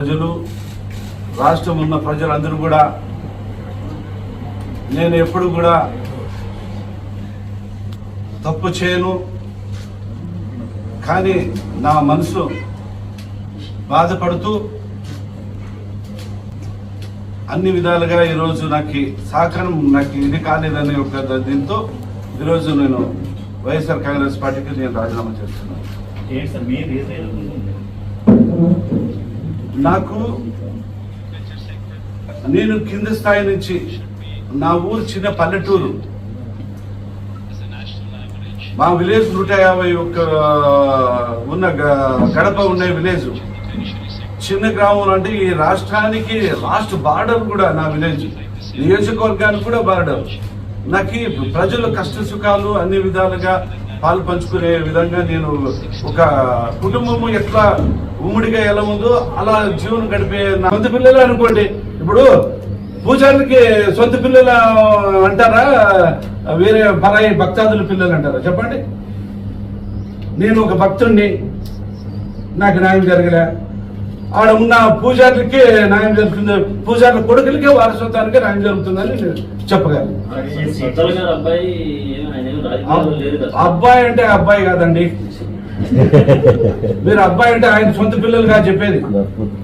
ప్రజలు రాష్ట్రం ఉన్న ప్రజలందరూ కూడా నేను ఎప్పుడు కూడా తప్పు చేయను కానీ నా మనసు బాధపడుతూ అన్ని విధాలుగా ఈరోజు నాకు సహకారం నాకు ఇది కాలేదనే ఒక దీంతో ఈరోజు నేను వైఎస్ఆర్ కాంగ్రెస్ పార్టీకి నేను రాజీనామా చేస్తున్నాను. నాకు నేను కింద స్థాయి నుంచి నా ఊరు చిన్న పల్లెటూరు. మా విలేజ్ నూట యాభై ఒక్క ఉన్న గ- గడప ఉన్న విలేజ్. చిన్న గ్రామం అంటే ఈ రాష్ట్రానికి లాస్ట్ బార్డర్ కూడా నా విలేజ్. నియోజకవర్గానికి కూడా బార్డర్. నాకు ప్రజలు ప్రజల కష్ట సుఖాలు అన్ని విధాలుగా పాలు పంచుకునే విధంగా నేను ఒక కుటుంబము ఎట్లా ఉమ్మడిగా ఎలా ఉందో అలా జీవనం గడిపే నా సొంత పిల్లలు అనుకోండి. ఇప్పుడు పూజారికి సొంత పిల్లలు అంటారా? వేరే పరాయి భక్తాదుల పిల్లలు అంటారా? చెప్పండి. నేను ఒక భక్తుడిని నాకు న్యాయం జరగలే. ఆడ ఉన్న పూజారులకి న్యాయం జరుగుతుంది. పూజారుల కొడుకులకి వారసత్వానికి న్యాయం జరుగుతుందని చెప్పగలను. అబ్బాయి అంటే అబ్బాయి కాదండి. మీరు అబ్బాయి అంటే ఆయన సొంత పిల్లలుగా చెప్పేది.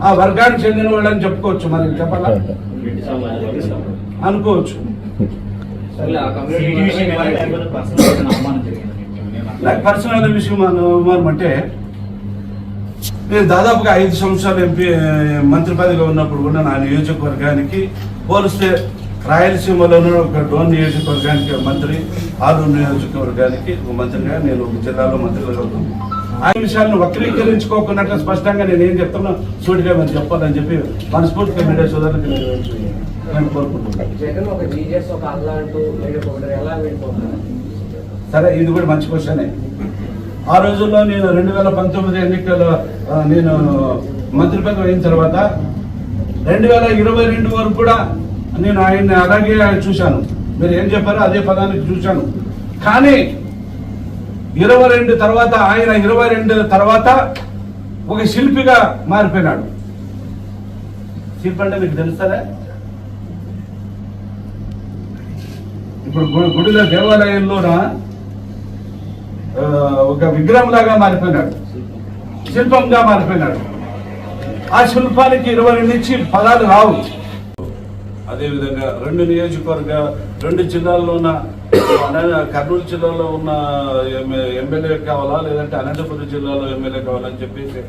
ఆ వర్గానికి చెందిన వాళ్ళని చెప్పుకోవచ్చు మరి చెప్పాలా. అనుకోవచ్చు. పర్సనల్ విషయం అనుమానం అంటే నేను దాదాపుగా ఐదు సంవత్సరాలు ఎంపీ మంత్రి పదవిగా ఉన్నప్పుడు కూడా నా నియోజకవర్గానికి పోలిస్తే రాయలసీమలోనూ ఒక డోన్ నియోజకవర్గానికి మంత్రి ఆరు నియోజకవర్గానికి ఒక మంత్రిగా నేను ఒక జిల్లాలో మంత్రిగా ఉన్నాను ఆ విషయాలను వక్రీకరించుకోకున్నట్లు స్పష్టంగా నేను ఏం చెప్తున్నా సూటిగా మీరు చెప్పాలని చెప్పి మనస్ఫూర్తిగా మీడియా సోదరులకు నేను నేను కోరుకుంటున్నాను. సరే ఇది కూడా మంచి క్వశ్చనే. ఆ రోజుల్లో నేను రెండు వేల పంతొమ్మిది ఎన్నికల నేను మంత్రి పదవి అయిన తర్వాత రెండు వేల ఇరవై రెండు వరకు కూడా నేను ఆయన్ని అలాగే చూశాను. మీరు ఏం చెప్పారో అదే పదానికి చూశాను. కానీ ఇరవై రెండు తర్వాత ఆయన ఇరవై రెండు తర్వాత ఒక శిల్పిగా మారిపోయినాడు. శిల్పి అంటే మీకు తెలుస్తారా ఇప్పుడు గుడిలో దేవాలయంలోన ఒక విగ్రహం లాగా మారిపోయినాడు శిల్పంగా మారిపోయినాడు. ఆ శిల్పానికి ఇరవై రెండు నుంచి పదాలు రావు. అదేవిధంగా రెండు నియోజకవర్గ రెండు జిల్లాల్లో ఉన్న అన- కర్నూలు జిల్లాలో ఉన్న ఎమ్మెల్యే కావాలా లేదంటే అనంతపురం జిల్లాలో ఎమ్మెల్యే కావాలని చెప్పేసి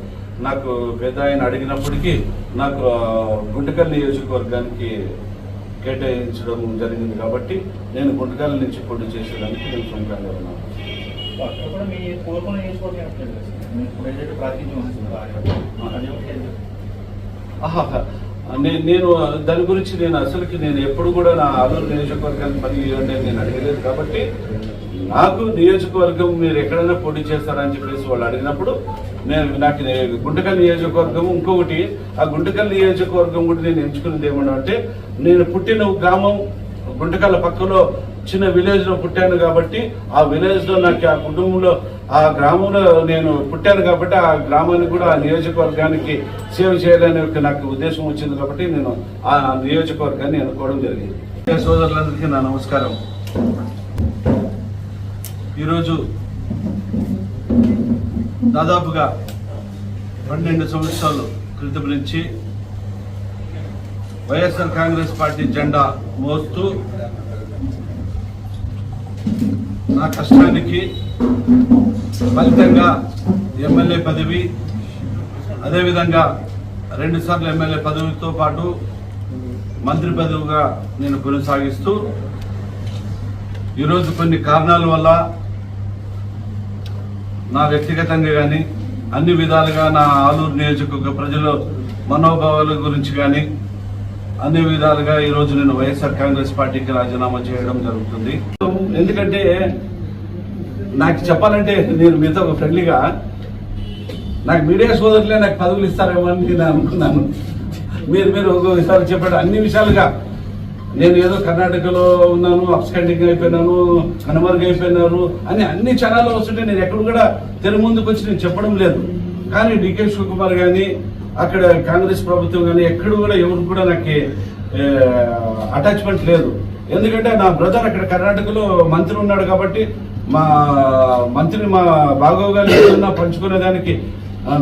నాకు పెద్ద ఆయన అడిగినప్పటికీ నాకు గుంటకల్ నియోజకవర్గానికి కేటాయించడం జరిగింది కాబట్టి నేను గుంటకల్ నుంచి పోటీ చేసేదానికి నేను సొంతంగా ఉన్నాను. అక్కడ కూడా మీ కోరుకున్న చేసుకోవడం ప్రాతినిధ్యం వస్తుందో అది ఒకటి ఏంటి? ఆహాహా. నే- నేను దాని గురించి నేను అసలుకి నేను ఎప్పుడు కూడా నా ఆలూరు నియోజకవర్గానికి పని అని నేను అడగలేదు కాబట్టి నాకు నియోజకవర్గం మీరు ఎక్కడైనా పోటీ చేస్తారని చెప్పేసి వాళ్ళు అడిగినప్పుడు నేను నాకు గుంటకల్ నియోజకవర్గం ఇంకొకటి ఆ గుంటకల్ నియోజకవర్గం కూడా నేను ఎంచుకున్నది ఏమన్నా అంటే నేను పుట్టిన గ్రామం గుంటకల్ పక్కలో చిన్న విలేజ్లో పుట్టాను కాబట్టి ఆ విలేజ్లో నాకు ఆ కుటుంబంలో ఆ గ్రామంలో నేను పుట్టాను కాబట్టి ఆ గ్రామానికి కూడా ఆ నియోజకవర్గానికి సేవ చేయాలనే నాకు ఉద్దేశం వచ్చింది కాబట్టి నేను ఆ నియోజకవర్గాన్ని ఎన్నుకోవడం జరిగింది. ఏ సోదరులందరికీ నా నమస్కారం. ఈరోజు దాదాపుగా పన్నెండు సంవత్సరాలు క్రితం నుంచి వైఎస్ఆర్ కాంగ్రెస్ పార్టీ జెండా మోస్తూ నా కష్టానికి ఫలితంగా ఎమ్మెల్యే పదవి అదేవిధంగా రెండుసార్లు ఎమ్మెల్యే పదవితో పాటు మంత్రి పదవిగా నేను కొనసాగిస్తూ ఈరోజు కొన్ని కారణాల వల్ల నా వ్యక్తిగతంగా కానీ అన్ని విధాలుగా నా ఆలూరు నియోజకవర్గ ప్రజల మనోభావాల గురించి కానీ అన్ని విధాలుగా ఈరోజు నేను వైఎస్ఆర్ కాంగ్రెస్ పార్టీకి రాజీనామా చేయడం జరుగుతుంది. ఎందుకంటే నాకు చెప్పాలంటే నేను మీతో ఒక ఫ్రెండ్లీగా నాకు మీడియా సోదరులే నాకు పదవులు ఇస్తారేమో అని నేను అనుకున్నాను. మీరు మీరు ఒకసారి చెప్పాడు. అన్ని విషయాలుగా నేను ఏదో కర్ణాటకలో ఉన్నాను అప్స్కండింగ్ అయిపోయినాను కనుమరుగు అయిపోయినారు అని అన్ని ఛానల్లో వస్తుంటే నేను ఎక్కడ కూడా తెర ముందుకు వచ్చి నేను చెప్పడం లేదు. కానీ డికే శివకుమార్ కానీ అక్కడ కాంగ్రెస్ ప్రభుత్వం కానీ ఎక్కడ కూడా ఎవరు కూడా నాకు అటాచ్మెంట్ లేదు. ఎందుకంటే నా బ్రదర్ అక్కడ కర్ణాటకలో మంత్రి ఉన్నాడు కాబట్టి మా మంత్రిని మా బాగోగు గారు ఏదన్నా పంచుకునే దానికి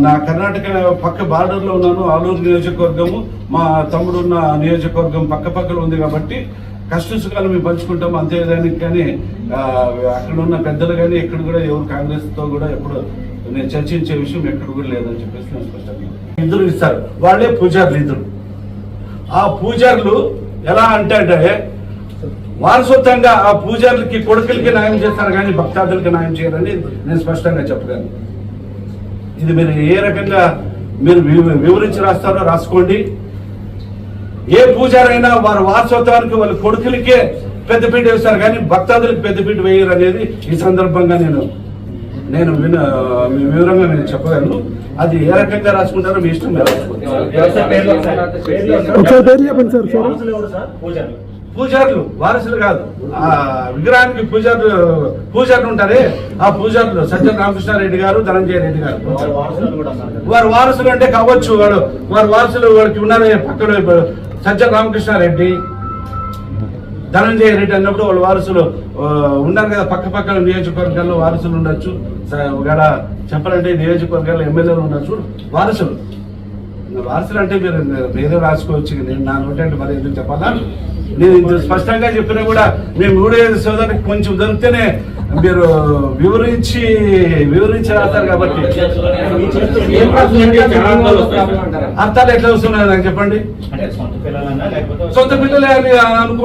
నా కర్ణాటక పక్క బార్డర్లో ఉన్నాను ఆలూరు నియోజకవర్గము. మా తమ్ముడు ఉన్న నియోజకవర్గం పక్క పక్కన ఉంది కాబట్టి కష్ట సుఖాలు మేము పంచుకుంటాము అంతే దానికి కానీ అక్కడ ఉన్న పెద్దలు కానీ ఎక్కడ కూడా ఎవరు కాంగ్రెస్తో కూడా ఎప్పుడు నేను చర్చించే విషయం ఎక్కడ కూడా లేదని చెప్పేసి నేను స్పష్టంగా ఇద్దరు ఇస్తారు. వాళ్ళే పూజారులు. ఇద్దరు ఆ పూజారులు ఎలా అంటే అంటే వారసత్వంగా ఆ పూజారులకి కొడుకులకి న్యాయం చేస్తారు కానీ భక్తాదులకి న్యాయం చేయరని నేను స్పష్టంగా చెప్పగలను. ఇది మీరు ఏ రకంగా మీరు వి- వివరించి రాస్తారో రాసుకోండి. ఏ పూజారైనా వారి వారసత్వానికి వాళ్ళ కొడుకులకే పెద్దపీట వేస్తారు కానీ భక్తాదులకు పెద్దపీట వేయరు అనేది ఈ సందర్భంగా నేను నేను విన మీ వివరంగా నేను చెప్పగలను. అది ఏ రకంగా రాసుకుంటారో మీ ఇష్టం పూజారులు. వారసులు కాదు. ఆ విగ్రహానికి పూజారులు పూజారులు ఉంటారే? ఆ పూజారులు సత్య రామకృష్ణారెడ్డి గారు ధనంజయ రెడ్డి గారు. వారి వారసులు అంటే కావచ్చు వాడు వారి వారసులు వాళ్ళకి ఉన్నారే పక్కన సత్య రామకృష్ణారెడ్డి ధనంజయ రెడ్డి అన్నప్పుడు వాళ్ళ వారసులు ఉన్నారు కదా పక్క పక్కన నియోజకవర్గాల్లో వారసులు ఉండొచ్చు. ఒకవేళ చెప్పాలంటే నియోజకవర్గాల్లో ఎమ్మెల్యేలు ఉండొచ్చు. వారసులు. వారసులు అంటే మీరు వేరే రాసుకోవచ్చు నేను నా నోటంటే మరి ఎందుకు చెప్పాలా? నేను ఇంత స్పష్టంగా చెప్పినా కూడా మేము మూడు ఐదు సోదరికి కొంచెం దొరికితేనే మీరు వివరించి వివరించి రాస్తారు కాబట్టి. అర్థాలు ఎట్లా వస్తున్నాయి నాకు చెప్పండి. సొంత పిల్లలే అని అనుకో